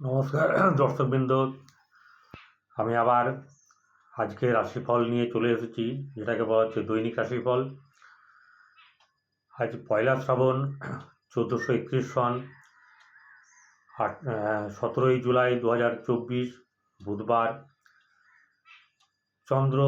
নমস্কার, দর্শকবৃন্দ। আমি আবার আজকে রাশিফল নিয়ে চলে এসেছি, যেটাকে বলা হচ্ছে দৈনিক রাশিফল। আজ পয়লা শ্রাবণ, চোদ্দোশো একত্রিশ সন, আট সতেরোই জুলাই দু হাজার চব্বিশ, বুধবার। চন্দ্র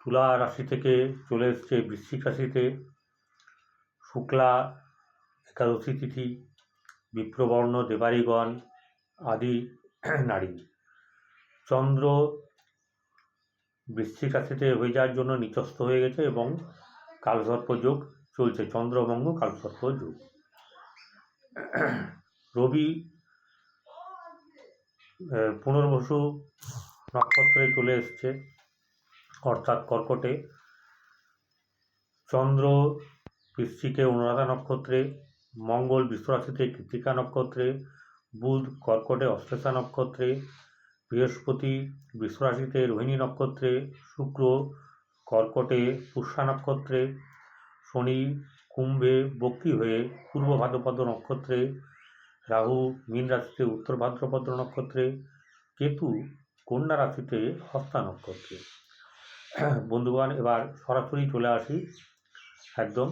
তুলা রাশি থেকে চলে এসছে বৃশ্চিক রাশিতে। শুক্লা একাদশী তিথি, বিপ্রবর্ণ দেবারিগণ আদি নারী। চন্দ্র বৃশ্চিক রাশিতে হয়ে যাওয়ার জন্য নিচস্থ হয়ে গেছে এবং কালসর্প যোগ চলছে। চন্দ্রভঙ্গ কালসর্প যোগ। রবি পুনর্বসু নক্ষত্রে চলে এসছে, অর্থাৎ কর্কটে। চন্দ্র বৃশ্চিকে অনুরাধা নক্ষত্রে, মঙ্গল বিশ্বরাশিতে কৃতিকা নক্ষত্রে বুধ কর্কটে অশ্লেষা নক্ষত্রে, বৃহস্পতি বৃষরাশিতে রোহিণী নক্ষত্রে, শুক্র কর্কটে পুষ্যা নক্ষত্রে, শনি কুম্ভে বক্রী হয়ে পূর্ব ভাদ্রপদ নক্ষত্রে, রাহু মীন রাশিতে উত্তর ভাদ্রপদ নক্ষত্রে, কেতু কন্যা রাশিতে হস্তা নক্ষত্রে। বন্ধুগণ, এবার সরাসরি চলে আসি একদম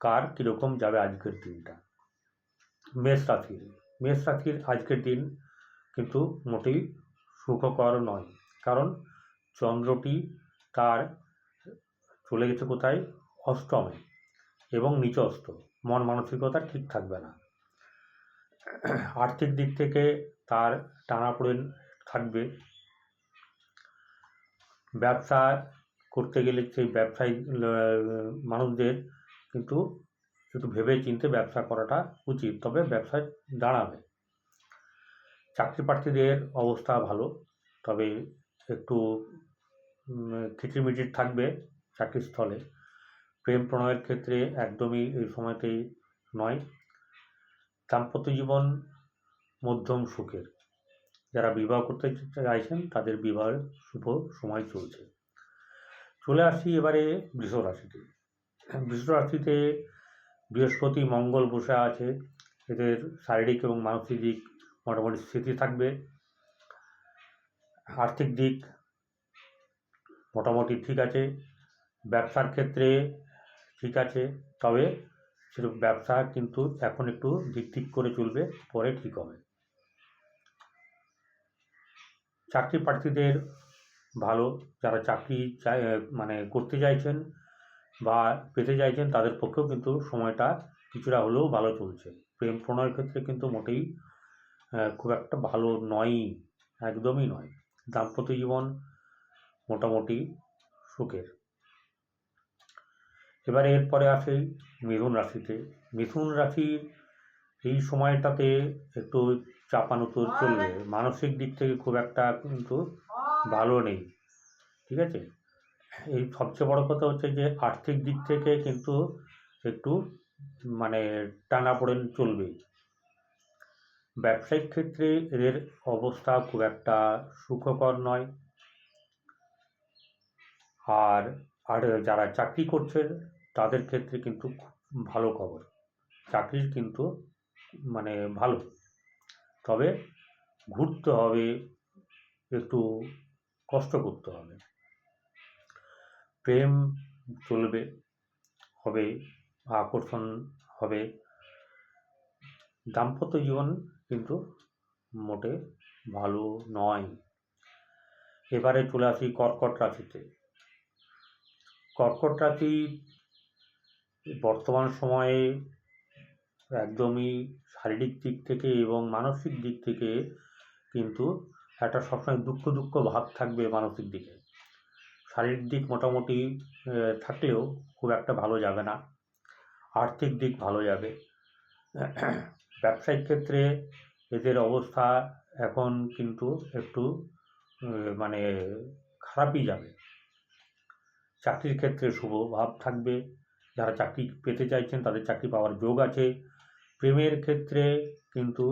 কার কীরকম যাবে আজকের দিনটা। মেষ রাশির মেষ রাশির আজকের দিন কিন্তু মোটেই সুখকর নয়। কারণ চন্দ্রটি তার চলে গেছে কোথায়? অষ্টমে এবং নিচস্ত মন মানসিকতা ঠিক থাকবে না। আর্থিক দিক থেকে তার টানাপোড়েন থাকবে। ব্যবসা করতে গেলে সেই ব্যবসায়ী মানুষদের কিন্তু একটু ভেবে চিনতে ব্যবসা করাটা উচিত, তবে ব্যবসায় দাঁড়াবে। চাকরি প্রার্থীদের অবস্থা ভালো, তবে একটু খিচিমিচির থাকবে চাকরিস্থলে প্রেম প্রণয়ের ক্ষেত্রে একদমই এই সময়তেই নয়। দাম্পত্য জীবন মধ্যম সুখের। যারা বিবাহ করতে চাইছেন, তাদের বিবাহের শুভ সময় চলছে। চলে আসি এবারে বৃষ রাশিতে বৃষ রাশিতে বৃহস্পতি মঙ্গল বসে আছে। এদের শারীরিক এবং মানসিক দিক মোটামুটি স্থিতি থাকবে। আর্থিক দিক মোটামুটি ঠিক আছে। ব্যবসার ক্ষেত্রে ঠিক আছে, তবে সেটা ব্যবসা কিন্তু এখন একটু দিক ঠিক করে চলবে, পরে ঠিক হবে। চাকরি প্রার্থীদের ভালো, যারা চাকরি মানে করতে চাইছেন বা পেতে চাইছেন তাদের পক্ষেও কিন্তু সময়টা কিছুটা হলেও ভালো চলছে। প্রেম প্রণয়ের ক্ষেত্রে কিন্তু মোটেই খুব একটা ভালো নয়ই, একদমই নয়। দাম্পত্য জীবন মোটামুটি সুখের। এবারে এরপরে আসে মিথুন রাশিতে। মিথুন রাশির এই সময়টাতে একটু চাপানুতোর চলবে। মানসিক দিক থেকে খুব একটা কিন্তু ভালো নেই। ঠিক আছে? এই সবচেয়ে বড় কথা হচ্ছে যে আর্থিক দিক থেকে কিন্তু একটু মানে টানাপোড়েন চলবেই ব্যবসায়িক ক্ষেত্রে এদের অবস্থা খুব একটা সুখকর নয়। আর আর যারা চাকরি করছেন, তাদের ক্ষেত্রে কিন্তু ভালো খবর। চাকরির কিন্তু মানে ভালো। তবে ঘুরতে হবে, একটু কষ্ট করতে হবে। প্রেম চলবে, হবে, আকর্ষণ হবে। দাম্পত্য জীবন কিন্তু মোটে ভালো নয়। এবারে চলে আসি কর্কট রাশিতে। কর্কট রাশি বর্তমান সময়ে একদমই শারীরিক দিক থেকে এবং মানসিক দিক থেকে কিন্তু একটা সবসময় দুঃখ দুঃখ ভাব থাকবে মানসিক দিকে। শারীরিক দিক মোটামুটি থাকলেও খুব একটা ভালো যাবে না। আর্থিক দিক ভালো যাবে। ব্যবসায়িক ক্ষেত্রে এদের অবস্থা এখন কিন্তু একটু মানে খারাপই যাবে। চাকরির ক্ষেত্রে শুভ ভাব থাকবে। যারা চাকরি পেতে চাইছেন, তাদের চাকরি পাওয়ার যোগ আছে। প্রেমের ক্ষেত্রে কিন্তু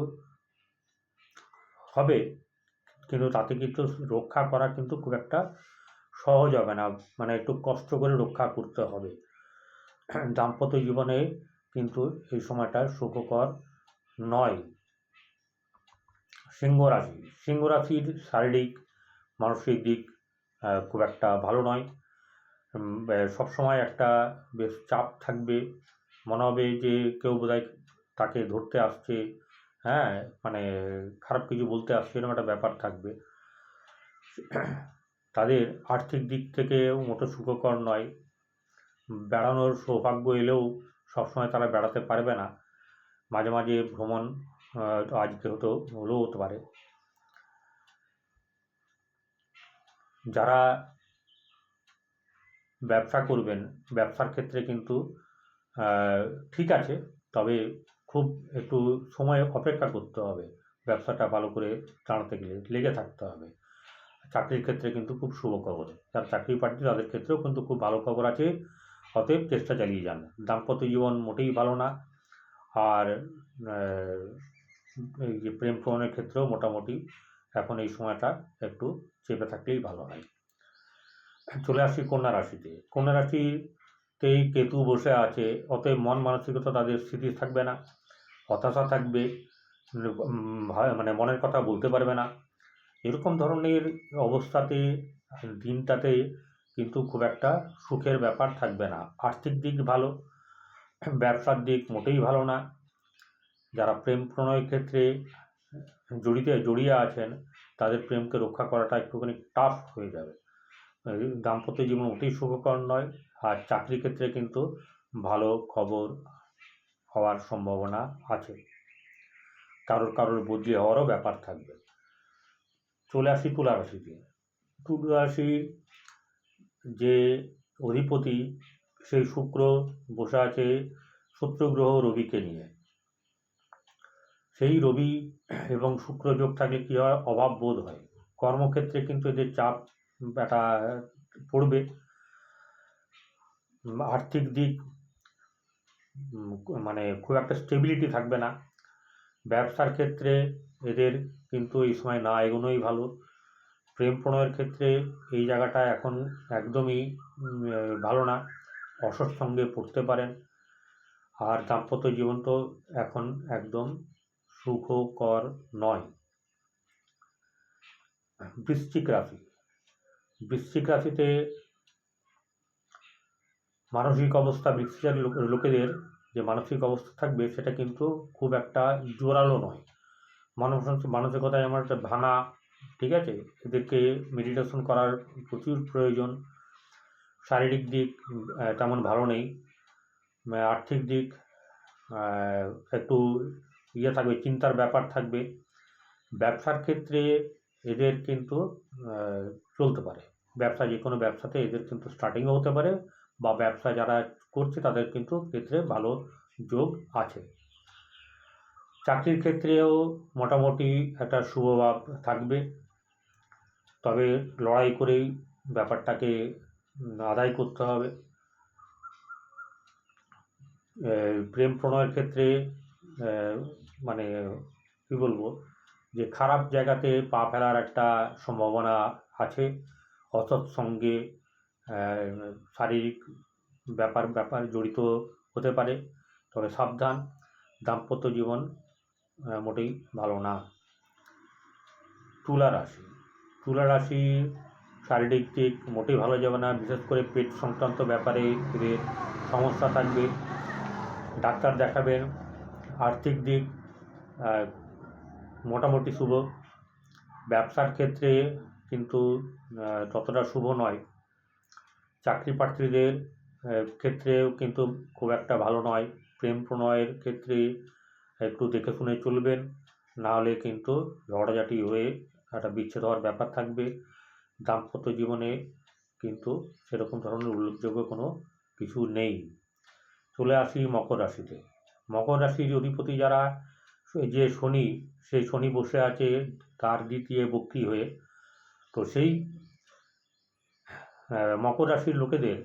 হবে, কিন্তু তাতে কিন্তু রক্ষা করা কিন্তু খুব একটা সহজ হবে না। মানে একটু কষ্ট করে রক্ষা করতে হবে। দাম্পত্য জীবনে কিন্তু এই সময়টা সুখকর নয়। সিংহ রাশি, সিংহ রাশির শারীরিক, মানসিক দিক খুব একটা ভালো নয়। সবসময় একটা বেশ চাপ থাকবে। মনে হবে যে কেউ বোধহয় তাকে ধরতে আসছে। হ্যাঁ মানে খারাপ কিছু বলতে আসছে, এরকম একটা ব্যাপার থাকবে। তাদের আর্থিক দিক থেকে মোটো সুখকর নয়। বেড়ানোর সৌভাগ্য এলেও সবসময় তারা বেড়াতে পারবে না। মাঝে মাঝে ভ্রমণ আজকে হতো হলেও হতে পারে। যারা ব্যবসা করবেন, ব্যবসার ক্ষেত্রে কিন্তু ঠিক আছে, তবে খুব একটু সময় অপেক্ষা করতে হবে। ব্যবসাটা ভালো করে দাঁড়াতে গেলে, লেগে থাকতে হবে। চাকরির ক্ষেত্রে কিন্তু খুব শুভ খবর। যারা চাকরি প্রার্থী তাদের ক্ষেত্রেও কিন্তু খুব ভালো খবর আছে। অতএব চেষ্টা চালিয়ে যান। দাম্পত্য জীবন মোটেই ভালো না। আর এই যে প্রেম প্রণয়ের ক্ষেত্রেও মোটামুটি এখন এই সময়টা একটু চেপে থাকলেই ভালো হয়। চলে আসি কন্যা রাশিতে। কন্যা রাশিতেই কেতু বসে আছে। অতএব মন মানসিকতা তাদের স্থিতি থাকবে না। হতাশা থাকবে। মানে মনের কথা বলতে পারবে না। এরকম ধরনের অবস্থাতে দিনটাতে কিন্তু খুব একটা সুখের ব্যাপার থাকবে না। আর্থিক দিক ভালো, ব্যবসার দিক মোটেই ভালো না। যারা প্রেম প্রণয়ের ক্ষেত্রে জড়িতে, জড়িয়ে আছেন, তাদের প্রেমকে রক্ষা করাটা একটুখানি টাফ হয়ে যাবে। দাম্পত্য জীবন মোটেই সুখকর নয়, আর চাকরি ক্ষেত্রে কিন্তু ভালো খবর হওয়ার সম্ভাবনা আছে। কারোর কারোর বদলি হওয়ারও ব্যাপার থাকবে। চলে আসি তুলা রাশিতে তুলা যে অধিপতি সেই শুক্র বসে আছে শত্রুগ্রহ রবিকে নিয়ে। সেই রবি এবং শুক্র যোগ থাকলে কী হয়? অভাব বোধ হয়। কর্মক্ষেত্রে কিন্তু এদের চাপ একটা পড়বে। আর্থিক দিক মানে খুব একটা স্টেবিলিটি থাকবে না। ব্যবসার ক্ষেত্রে এদের কিন্তু এই সময় না এগোনোই ভালো। প্রেম প্রণয়ের ক্ষেত্রে এই জায়গাটা এখন একদমই ভালো না। অসৎসঙ্গে পড়তে পারেন। আর দাম্পত্য জীবন তো এখন একদম সুখকর নয়। বৃশ্চিক রাশি। বৃশ্চিক রাশিতে মানসিক অবস্থা বৃশ্চিকের লোক- লোকেদের যে মানসিক অবস্থা থাকবে সেটা কিন্তু খুব একটা জোরালো নয়। মানুষ মানসিকতায় আমার একটা ভাঙা, ঠিক আছে? এদেরকে মেডিটেশন করার প্রচুর প্রয়োজন। শারীরিক দিক তেমন ভালো নেই। আর্থিক দিক একটু ইয়ে থাকবে, চিন্তার ব্যাপার থাকবে। ব্যবসার ক্ষেত্রে এদের কিন্তু চলতে পারে। ব্যবসা যে কোনো ব্যবসাতে এদের কিন্তু স্টার্টিংও হতে পারে বা ব্যবসা যারা করছে তাদের কিন্তু ক্ষেত্রে ভালো যোগ আছে। চাকরির ক্ষেত্রেও মোটামুটি একটা শুভভাব থাকবে। তবে লড়াই করেই ব্যাপারটাকে আদায় করতে হবে। প্রেম প্রণয়ের ক্ষেত্রে মানে কী বলব, যে খারাপ জায়গাতে পা ফেলার একটা সম্ভাবনা আছে। অসৎ সঙ্গে শারীরিক ব্যাপার ব্যাপার জড়িত হতে পারে। তবে সাবধান, দাম্পত্য জীবন মোটেই ভালো না। তুলা রাশি। তুলা রাশি শারীরিক দিক মোটেই ভালো যাবে না, বিশেষ করে পেট সংক্রান্ত ব্যাপারে এদের সমস্যা থাকবে। ডাক্তার দেখাবেন। আর্থিক দিক মোটামুটি শুভ। ব্যবসার ক্ষেত্রে কিন্তু ততটা শুভ নয়। চাকরি প্রার্থীদের ক্ষেত্রেও কিন্তু খুব একটা ভালো নয়। প্রেম প্রণয়ের ক্ষেত্রে একটু দেখে শুনে চলবেন। না হলে কিন্তু ঝগড়াঝাটি হয়ে একটা বিচ্ছেদ হওয়ার ব্যাপার থাকবে। দাম্পত্য জীবনে কিন্তু সেরকম ধরনের উল্লেখযোগ্য কোনো কিছু নেই। চলে আসি মকর রাশিতে। মকর রাশির অধিপতি যারা, যে শনি, সেই শনি বসে আছে তার দ্বিতীয় বক্রী হয়ে। তো সেই মকর রাশির লোকেদের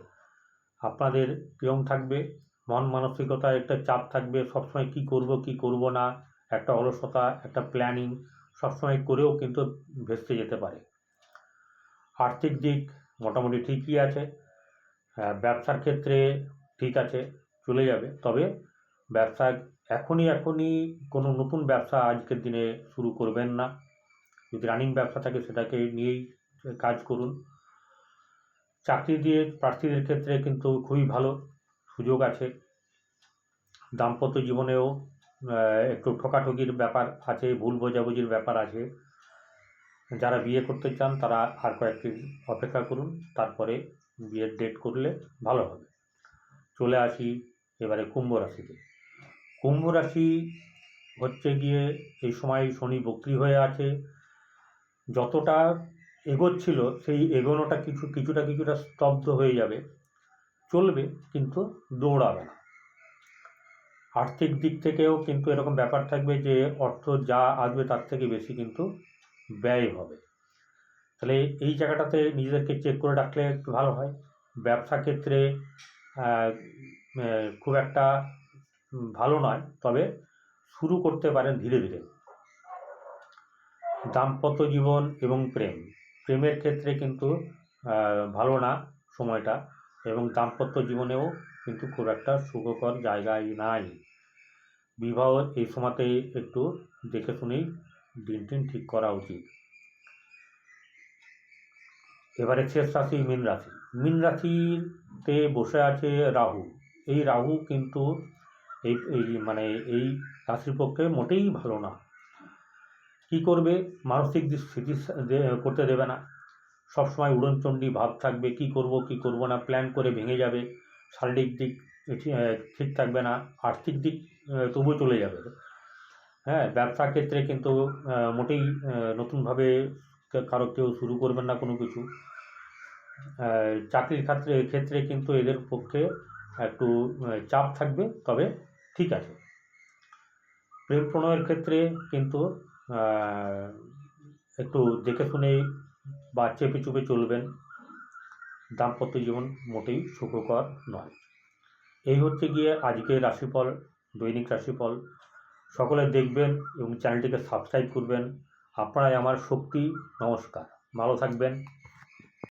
আপনাদের কিরম থাকবে? মন মানসিকতায় একটা চাপ থাকবে, সবসময় কি করব কি করব না, একটা অলসতা, একটা প্ল্যানিং সবসময় করেও কিন্তু ভেস্তে যেতে পারে। আর্থিক দিক মোটামুটি ঠিকই আছে ব্যবসার ক্ষেত্রে ঠিক আছে, চলে যাবে, তবে ব্যবসা এখনই এখনই কোনো নতুন ব্যবসা আজকের দিনে শুরু করবেন না। যদি রানিং ব্যবসা থাকে সেটাকে নিয়েই কাজ করুন। চাকরি দিয়ে প্রার্থীদের ক্ষেত্রে কিন্তু খুবই ভালো। সুযোগ আছে। দাম্পত্য জীবনেও একটু ঠকাঠকির ব্যাপার আছে, ভুল বোঝাবুঝির ব্যাপার আছে। যারা বিয়ে করতে চান, তারা আর কয়েকটি অপেক্ষা করুন, তারপরে বিয়ের ডেট করলে ভালো হবে। চলে আসি এবারে কুম্ভ রাশিতে। কুম্ভ রাশি হচ্ছে গিয়ে এই সময় শনি বক্রি হয়ে আছে। যতটা এগোচ্ছিল, সেই এগোনোটা কিছু, কিছুটা কিছুটা স্তব্ধ হয়ে যাবে। চলবে, কিন্তু দৌড়াবে না। আর্থিক দিক থেকেও কিন্তু এরকম ব্যাপার থাকবে যে, অর্থ যা আসবে তার থেকে বেশি কিন্তু ব্যয় হবে। তাহলে এই জায়গাটাতে নিজেদেরকে চেক করে রাখলে একটু ভালো হয়। ব্যবসা ক্ষেত্রে খুব একটা ভালো নয়, তবে শুরু করতে পারেন ধীরে ধীরে। দাম্পত্য জীবন এবং প্রেম। প্রেমের ক্ষেত্রে কিন্তু ভালো না সময়টা। এবং দাম্পত্য জীবনেও কিন্তু খুব একটা সুখকর জায়গায় নাই। বিবাহ এই সময়তে একটু দেখে শুনেই দিন টিন ঠিক করা উচিত। এবারে শেষ রাশি মীন রাশি। মীন রাশিতে বসে আছে রাহু। এই রাহু কিন্তু এই এই মানে এই রাশির পক্ষে মোটেই ভালো না। কি করবে? মানসিক স্থিতি করতে দেবে না। সবসময় উড়নচণ্ডী ভাব থাকবে, কি করব কি করব না প্ল্যান করে ভেঙে যাবে। শারীরিক দিক ঠিক- থাকবে না, আর্থিক দিক তবুও চলে যাবে। হ্যাঁ ব্যবসা ক্ষেত্রে কিন্তু মোটেই নতুনভাবে কারও কেউ শুরু করবেন না কোনো কিছু। চাকরির ক্ষেত্রে ক্ষেত্রে কিন্তু এদের পক্ষে একটু চাপ থাকবে, তবে ঠিক আছে। প্রেম প্রণয়ের ক্ষেত্রে কিন্তু একটু দেখে শুনে বা চেপে চুপে চলবেন। দাম্পত্য জীবন মোটেই সুখকর নয়। এই হচ্ছে গিয়ে আজকের রাশিফল, দৈনিক রাশিফল। সকলে দেখবেন এবং চ্যানেলটিকে সাবস্ক্রাইব করবেন। আপনারাই আমার শক্তি। নমস্কার। ভালো থাকবেন।